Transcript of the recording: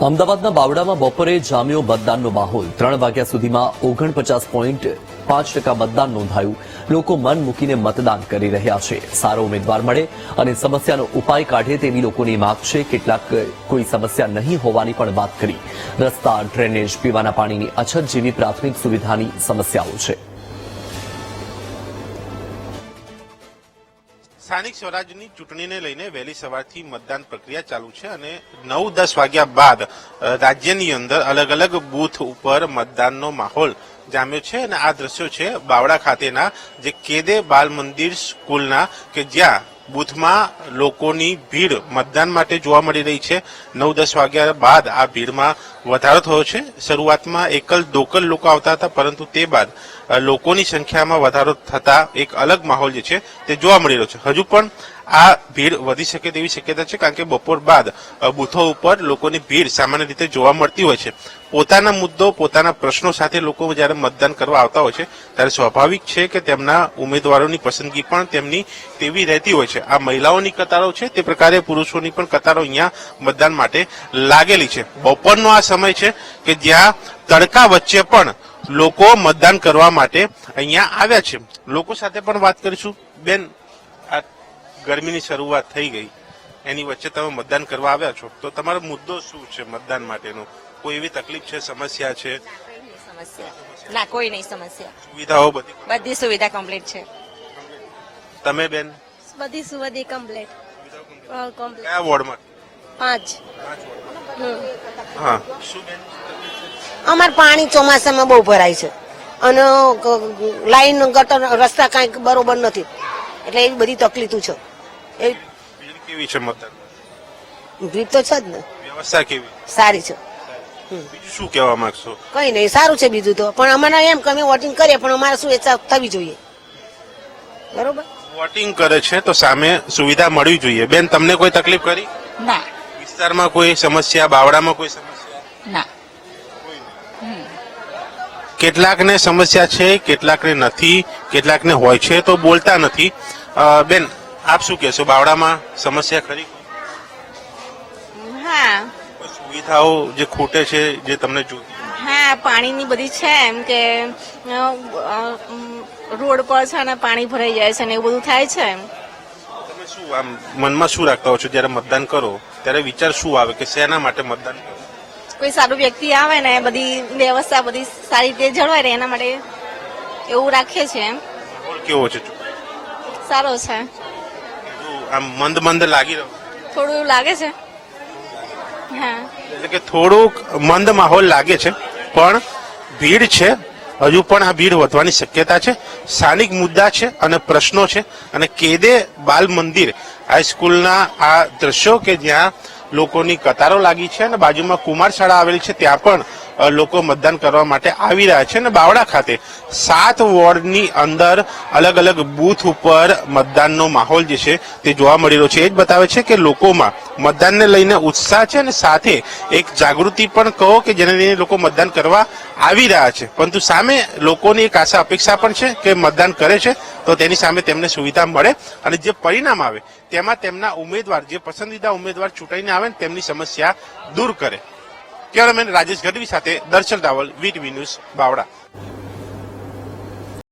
અમદાવાદના બાવડામાં બપોરે જામ્યો મતદાનનો માહોલ. ત્રણ વાગ્યા સુધીમાં ઓગણપચાસ પોઈન્ટ પાંચ ટકા મતદાન નોંધાયું. લોકો મન મૂકીને મતદાન કરી રહ્યા છે. સારો ઉમેદવાર મળે અને સમસ્યાનો ઉપાય કાઢે તેવી લોકોની માંગ છે. કેટલાક કોઈ સમસ્યા નહીં હોવાની પણ વાત કરી. રસ્તા ડ્રેનેજ પીવાના પાણીની અછત જેવી પ્રાથમિક સુવિધાની સમસ્યાઓ છે. સ્થાનિક સ્વરાજની ચૂંટણીને લઈને વહેલી સવારથી મતદાન પ્રક્રિયા ચાલુ છે અને નવ દસ વાગ્યા બાદ રાજ્યની અંદર અલગ અલગ બૂથ ઉપર મતદાનનો માહોલ જામ્યો છે અને આ દ્રશ્યો છે બાવડા ખાતેના, જે કેદે બાલ મંદિર સ્કૂલના, કે જ્યાં બૂથમાં લોકોની ભીડ મતદાન માટે જોવા મળી રહી છે. નવ દસ વાગ્યા બાદ આ ભીડમાં વધારો થયો છે. શરૂઆતમાં એકલ દોકલ લોકો આવતા હતા, પરંતુ તે બાદ લોકોની સંખ્યામાં વધારો થતા એક અલગ માહોલ જે છે તે જોવા મળી રહ્યો છે. હજુ પણ આ ભીડ વધી શકે તેવી શક્યતા છે, કારણ કે બપોર બાદ બુથો ઉપર લોકોની ભીડ સામાન્ય રીતે જોવા મળતી હોય છે. પોતાના મુદ્દો, પોતાના પ્રશ્નો સાથે લોકો જ્યારે મતદાન કરવા આવતા હોય છે, ત્યારે સ્વાભાવિક છે કે તેમના ઉમેદવારોની પસંદગી પણ તેમની તેવી રહેતી હોય છે. આ મહિલાઓની કતારો છે, તે પ્રકારે પુરુષોની પણ કતારો અહીંયા મતદાન માટે લાગેલી છે. બપોરનો આ સમય છે કે જ્યાં તડકા વચ્ચે પણ લોકો મતદાન કરવા માટે અહીંયા આવ્યા છે. લોકો સાથે પણ વાત કરીશું. બેન ગરમીની શરૂઆત થઈ ગઈ. એની વચ્ચે તમે મતદાન કરવા આવ્યા છો. તો તમારો મુદ્દો શું છે મતદાન માટેનો? કોઈ એવી તકલીફ છે સમસ્યા છે? સમસ્યા. ના કોઈ નહીં સમસ્યા. સુવિધાઓ બધી બધી સુવિધા કમ્પ્લીટ છે. તમે બેન? બધી સુવિધા કમ્પ્લીટ કમ્પ્લીટ કયા વોર્ડમાં? પાંચ. હા. શું બેન અમાર પાણી ચોમાસામાં બહુ ભરાય છે. અને લાઈન ગટર રસ્તા કાંઈક બરોબર નથી. એટલે એવી બધી તકલીફો છે. એ ભીડ કેવી છે મતદાન ભીડ તો છે જ ને. વ્યવસ્થા કેવી? સારી છે. બીજું શું કહેવા માંગશો? કઈ નહીં સારું છે બીજું તો. પણ અમારે એમ કે અમે વોટિંગ કરીએ પણ અમારે શું ઈચ્છા થવી જોઈએ. બરોબર? વોટિંગ કરે છે તો સામે સુવિધા મળવી જોઈએ. બેન તમને કોઈ તકલીફ કરી? ના. વિસ્તારમાં કોઈ સમસ્યા બાવડામાં કોઈ સમસ્યા? ના. કેટલાકને સમસ્યા છે કેટલાકને નથી કેટલાકને હોય છે તો બોલતા નથી. બેન આપ શું કહેશો? બાવડામાં સમસ્યા ખરી? હા. સુવિધાઓ જે ખૂટે છે જે તમને જો હા પાણીની બધી છે એમ કે રોડ પર છે ને પાણી ભરાઈ જાય છે ને એવું બધું થાય છે એમ. તમે શું આમ મનમાં શું રાખતા હો છો? જ્યારે મતદાન કરો ત્યારે વિચાર શું આવે કે શેના માટે મતદાન કરો? કોઈ સારું વ્યક્તિ આવે ને બધી વ્યવસ્થા બધી સારી રીતે જળવાય રહે એના માટે એવું રાખીએ છીએ એમ. કેવો છે? સારો છે. આમ મંદ મંદ લાગી રહ્યો. થોડું એવું લાગે છે. હા. એટલે કે થોડુંક મંદ માહોલ લાગે છે પણ ભીડ છે. હજુ પણ આ ભીડ વધવાની શક્યતા છે. સ્થાનિક મુદ્દા છે અને પ્રશ્નો છે. અને કેદે બાલ મંદિર હાઈસ્કૂલના આ દ્રશ્યો કે જ્યાં લોકોની કતારો લાગી છે અને બાજુમાં કુમાર શાળા આવેલી છે, ત્યાં પણ લોકો મતદાન કરવા માટે આવી રહ્યા છે અને બાવડા ખાતે સાત વોર્ડની અંદર અલગ અલગ બૂથ ઉપર મતદાનનો માહોલ જે છે તે જોવા મળી રહ્યો છે. એ જ બતાવે છે કે લોકોમાં મતદાનને લઈને ઉત્સાહ છે અને સાથે એક જાગૃતિ પણ કહો કે જેને લઈને લોકો મતદાન કરવા આવી રહ્યા છે. પરંતુ સામે લોકોની એક આશા અપેક્ષા પણ છે કે મતદાન કરે છે. તો તેની સામે તેમને સુવિધા મળે અને જે પરિણામ આવે, તેમાં તેમના ઉમેદવાર, જે પસંદીદા ઉમેદવાર ચૂંટાઈને આવે ને તેમની સમસ્યા દૂર કરે. કેમેરામેન રાજેશ ગઢવી સાથે દર્શન રાવલ, વીટીવી ન્યૂઝ બાવડા